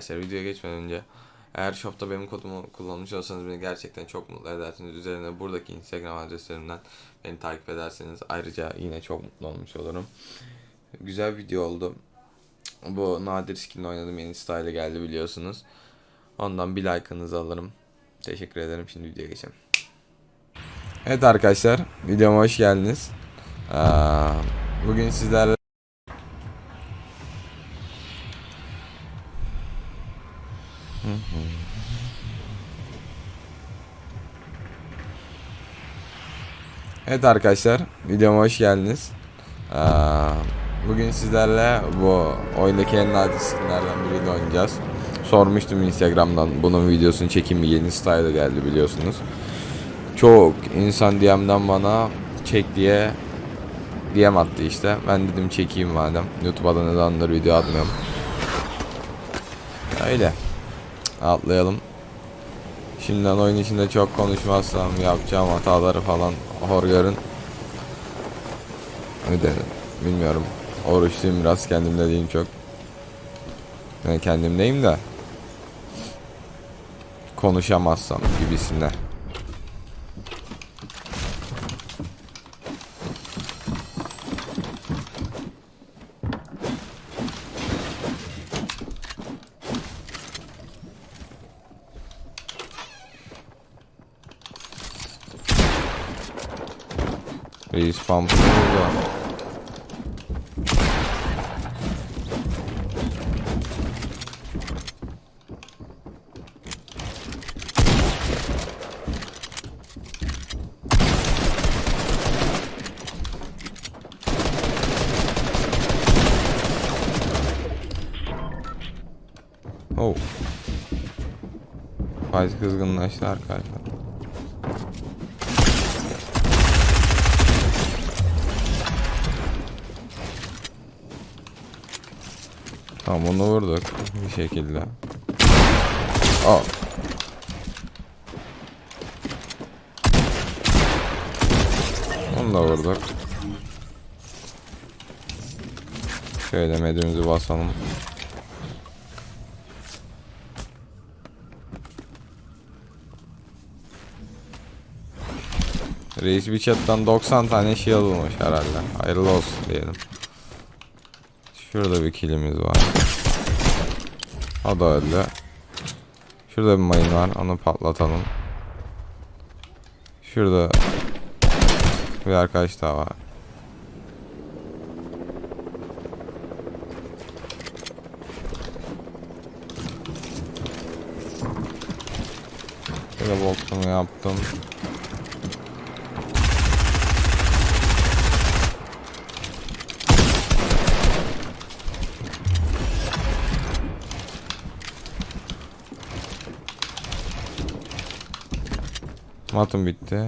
arkadaşlar videoya geçmeden önce eğer shopta benim kodumu kullanmış olsanız beni gerçekten çok mutlu edersiniz. Üzerine buradaki Instagram adreslerimden beni takip ederseniz ayrıca yine çok mutlu olmuş olurum. Güzel video oldu. Bu nadir skinle oynadım yeni style geldi biliyorsunuz. Ondan bir like'ınızı alırım. Teşekkür ederim. Şimdi videoya geçelim. Evet arkadaşlar videoma hoş geldiniz. Bugün sizlerle Evet arkadaşlar videoma hoş geldiniz. Ee, bugün sizlerle bu oyundaki en nadir skinlerden biriyle oynayacağız. Sormuştum Instagram'dan bunun videosunu çekeyim mi yeni style geldi biliyorsunuz. Çok insan DM'den bana çek diye DM attı işte. Ben dedim çekeyim madem. YouTube'a da nedendir video atmıyorum. Öyle. Atlayalım. Şimdiden oyun içinde çok konuşmazsam yapacağım hataları falan hor görün. Bir de bilmiyorum. Oruçluyum biraz kendimde değilim çok. Yani kendimdeyim de. Konuşamazsam gibisine. Reis pump'ı burada. Oh. Faiz kızgınlaştı arkadaşlar. Tamam onu vurduk bir şekilde. Al. Onu da vurduk. Şöyle medimizi basalım. Reis bir chat'tan 90 tane şey alınmış herhalde. Hayırlı olsun diyelim. Şurada bir kilimiz var. O da öldü. Şurada bir mayın var. Onu patlatalım. Şurada bir arkadaş daha var. Şöyle boksumu yaptım. Matım bitti.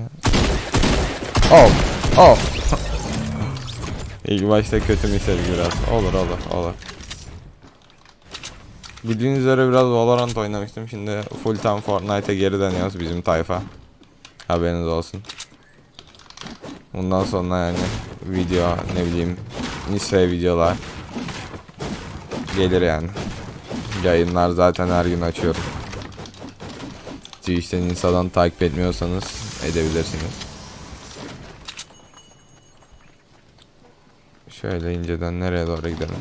Oh. Oh. İlk başta kötü misal biraz. Olur olur olur. Bildiğiniz üzere biraz Valorant oynamıştım. Şimdi full time Fortnite'e geri dönüyoruz bizim tayfa. Haberiniz olsun. Bundan sonra yani video ne bileyim lise videolar gelir yani. Yayınlar zaten her gün açıyorum. Twitch'ten Insta'dan takip etmiyorsanız edebilirsiniz. Şöyle inceden nereye doğru gidelim?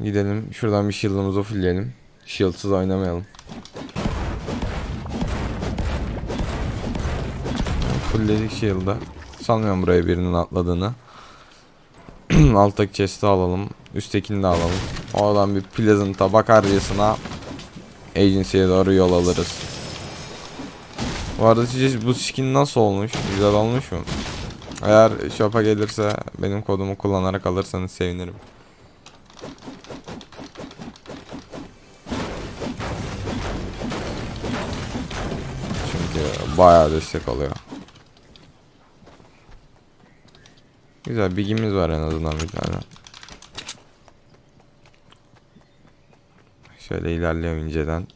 Gidelim şuradan bir shield'ımızı fullleyelim. Shield'sız oynamayalım. Fullledik shield'ı. Sanmıyorum buraya birinin atladığını. Alttaki chest'i alalım. Üsttekini de alalım. Oradan bir Pleasant'a bakarcasına Agency'ye doğru yol alırız. Bu arada bu skin nasıl olmuş? Güzel olmuş mu? Eğer shop'a gelirse benim kodumu kullanarak alırsanız sevinirim. Çünkü bayağı destek oluyor. Güzel bilgimiz var en azından bir tane. Şöyle ilerliyorum inceden.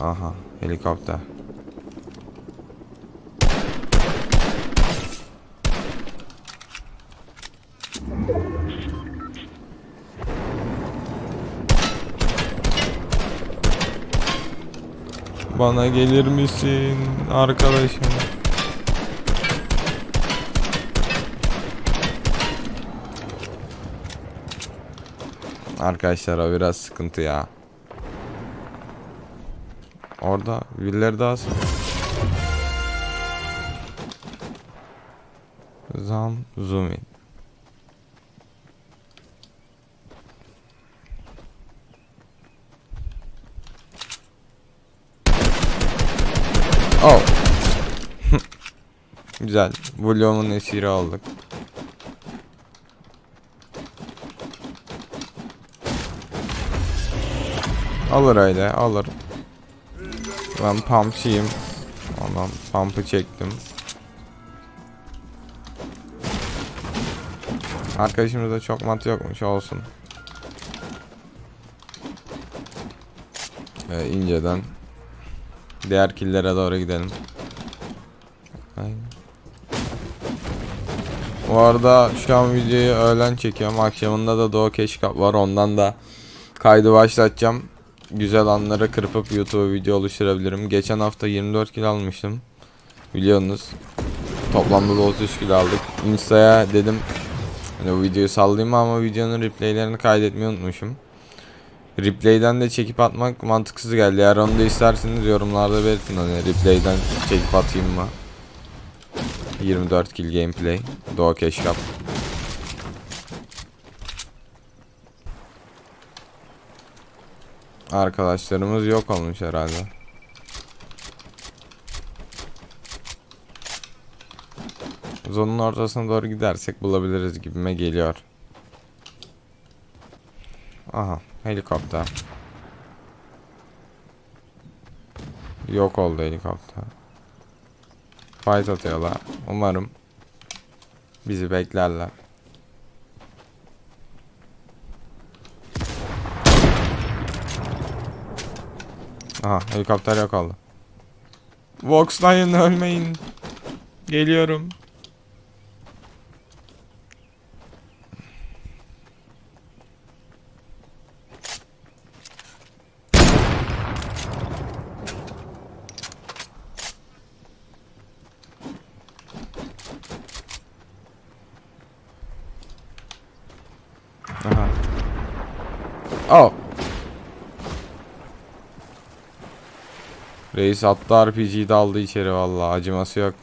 Aha helikopter. Bana gelir misin arkadaşım? Arkadaşlar o biraz sıkıntı ya. Orada birileri daha Zam zoom in. Oh. Güzel. Bloom'un esiri aldık. Alır öyle alır. Ben pumpçıyım. Ondan pump'ı çektim. Arkadaşımızda çok mat yokmuş olsun. Ee, inceden diğer killere doğru gidelim. Bu arada şu an videoyu öğlen çekiyorum. Akşamında da Doğu Keşkap var. Ondan da kaydı başlatacağım. Güzel anları kırpıp YouTube video oluşturabilirim. Geçen hafta 24 kilo almıştım. Biliyorsunuz. Toplamda da 33 kilo aldık. Insta'ya dedim hani videoyu sallayayım ama videonun replaylerini kaydetmeyi unutmuşum. Replay'den de çekip atmak mantıksız geldi. Eğer onu da isterseniz yorumlarda belirtin hani replay'den çekip atayım mı? 24 kill gameplay. Doğu Keşkap. Arkadaşlarımız yok olmuş herhalde. Zonun ortasına doğru gidersek bulabiliriz gibime geliyor. Aha helikopter. Yok oldu helikopter. Fight atıyorlar. Umarım bizi beklerler. Aha helikopter yok oldu. Voxlayın ölmeyin. Geliyorum. Aha. Oh. Reis attı RPG'yi de aldı içeri vallahi acıması yok.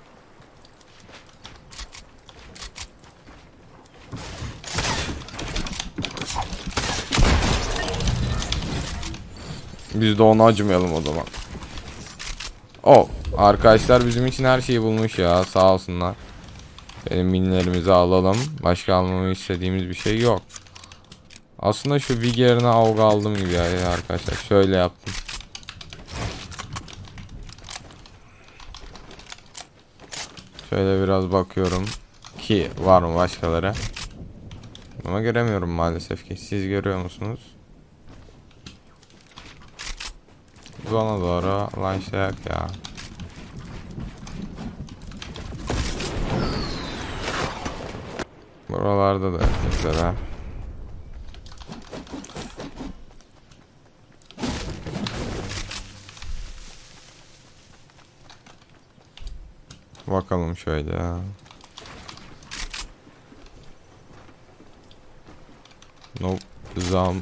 Biz de ona acımayalım o zaman. Oh, arkadaşlar bizim için her şeyi bulmuş ya sağ olsunlar. Benim minlerimizi alalım. Başka almamı istediğimiz bir şey yok. Aslında şu Vig yerine AUG aldım gibi ya arkadaşlar. Şöyle yaptım. Şöyle biraz bakıyorum. Ki var mı başkaları? Ama göremiyorum maalesef ki. Siz görüyor musunuz? Zona doğru launchlayak ya. Buralarda da mesela. Bakalım şöyle. Nope. Zam.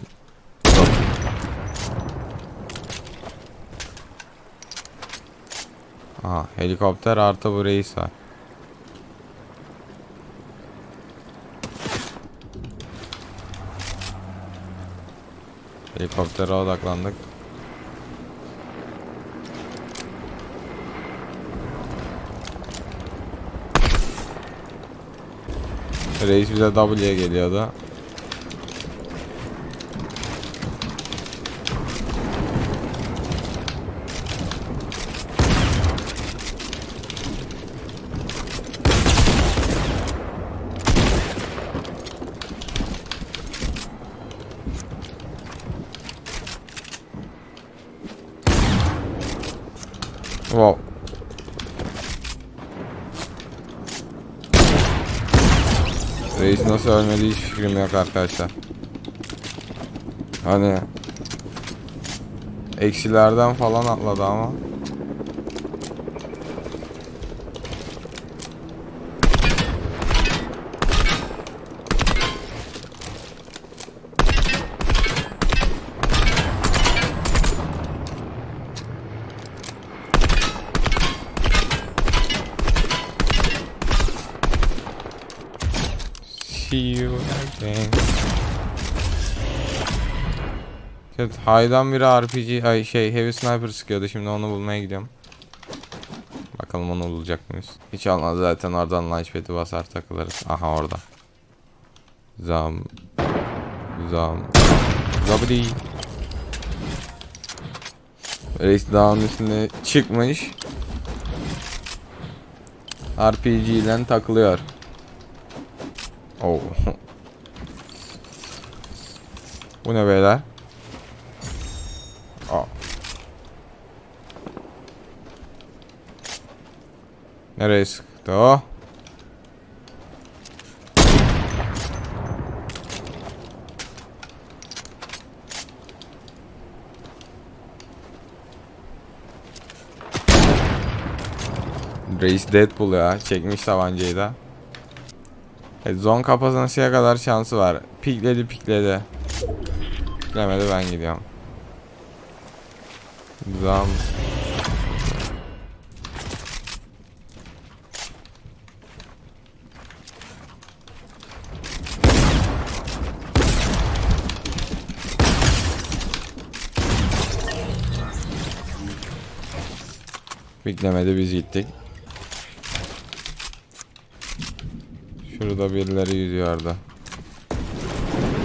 Aha helikopter artı bu reis var. Helikoptere odaklandık. Reis bize W'ye geliyordu. Reis nasıl ölmedi hiç fikrim yok arkadaşlar. Hani eksilerden falan atladı ama you again. Evet, Haydan biri RPG, ay şey Heavy Sniper sıkıyordu. Şimdi onu bulmaya gidiyorum. Bakalım onu bulacak mıyız? Hiç olmaz zaten oradan launchpad'i basar takılırız. Aha orada. Zam. Zam. Zabri. Reis dağın üstüne çıkmış. RPG ile takılıyor. Oh. Bu ne beyler? Aa. Nereye sıktı o? Reis Deadpool ya. Çekmiş tabancayı da. Evet, zon kapasitesiye kadar şansı var. Pikledi pikledi. Piklemedi ben gidiyorum. Zam. Piklemedi biz gittik. Şurada birileri yüzüyordu.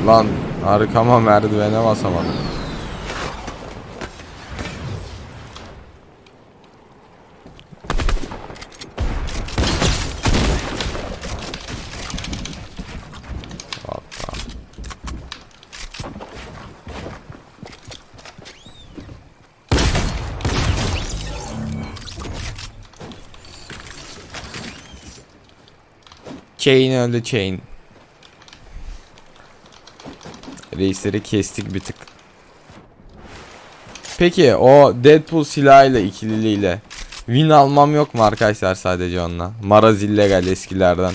Lan arkama merdivene basamadım. Chain öldü chain. Reisleri kestik bir tık. Peki o Deadpool silahıyla ikililiğiyle win almam yok mu arkadaşlar sadece onunla? Maraz illegal eskilerden.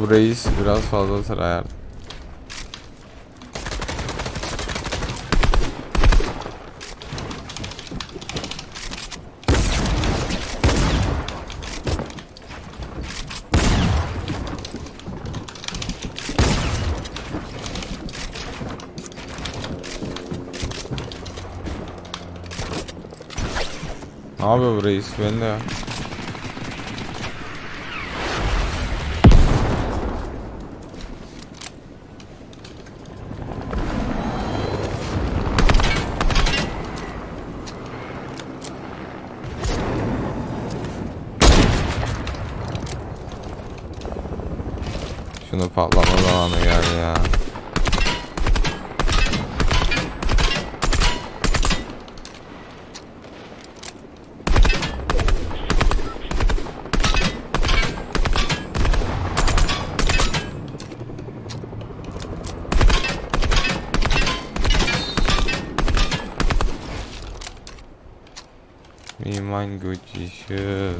Bu reis biraz fazla tryhard. Ne yapıyor bu reis? Ben de ya. Şunu patlama zamanı geldi ya. И мангу еще.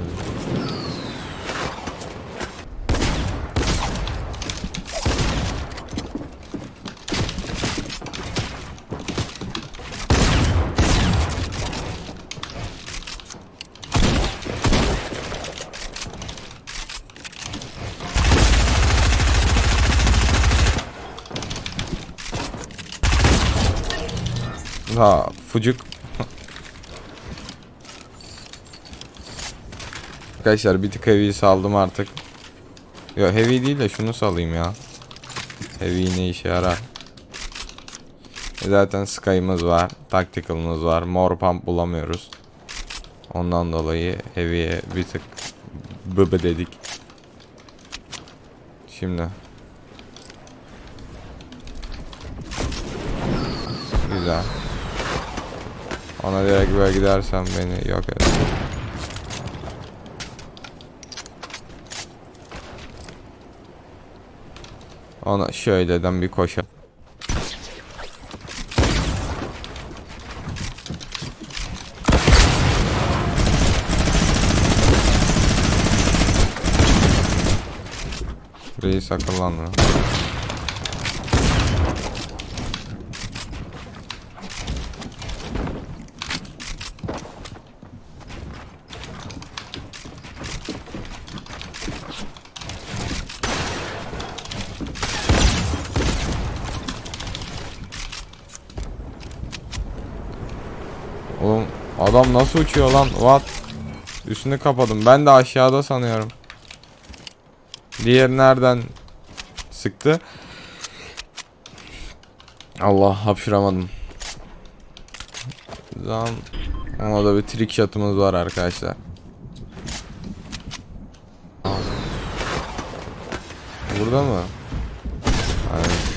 Да, фудик Arkadaşlar bir tık heavy saldım artık. Yo heavy değil de şunu salayım ya. Heavy ne işe yarar? E zaten Sky'ımız var. Tactical'ımız var. More pump bulamıyoruz. Ondan dolayı heavy'ye bir tık bıbı dedik. Şimdi. Güzel. Ona direkt böyle gidersem beni yok eder. Ona şöyleden bir koşa. Reis akıllanma. Adam nasıl uçuyor lan? What? Üstünü kapadım. Ben de aşağıda sanıyorum. Diğer nereden sıktı? Allah hapşıramadım. Zaman ona da bir trick shot'ımız var arkadaşlar. Burada mı? Aynen.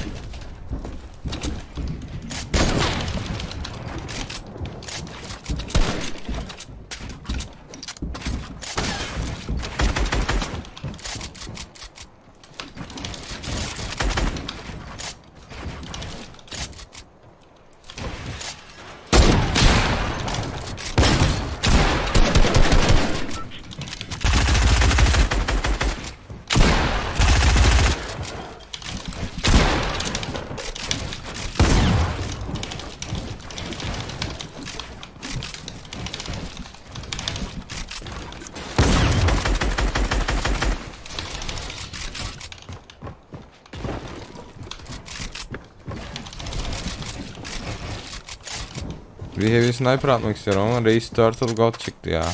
Bir heavy sniper atmak istiyorum ama Reis Turtle God çıktı ya.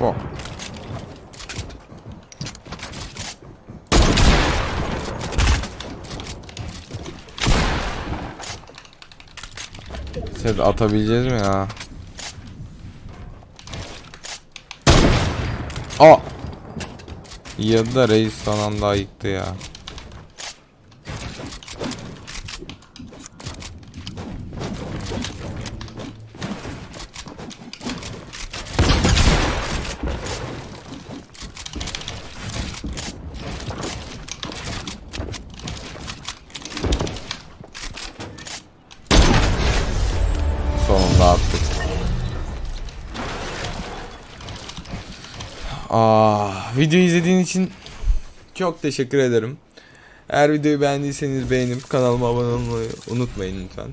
Oh. Set atabileceğiz mi ya? Aa! Ya da reis son anda yıktı ya. Attık. Ah, video izlediğin için çok teşekkür ederim. Eğer videoyu beğendiyseniz beğenip kanalıma abone olmayı unutmayın lütfen.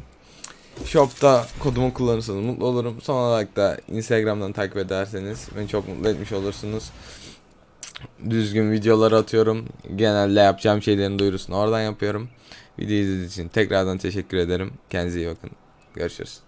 Shop'ta kodumu kullanırsanız mutlu olurum. Son olarak da Instagram'dan takip ederseniz beni çok mutlu etmiş olursunuz. Düzgün videolar atıyorum. Genelde yapacağım şeylerin duyurusunu oradan yapıyorum. Video izlediğiniz için tekrardan teşekkür ederim. Kendinize iyi bakın. Görüşürüz.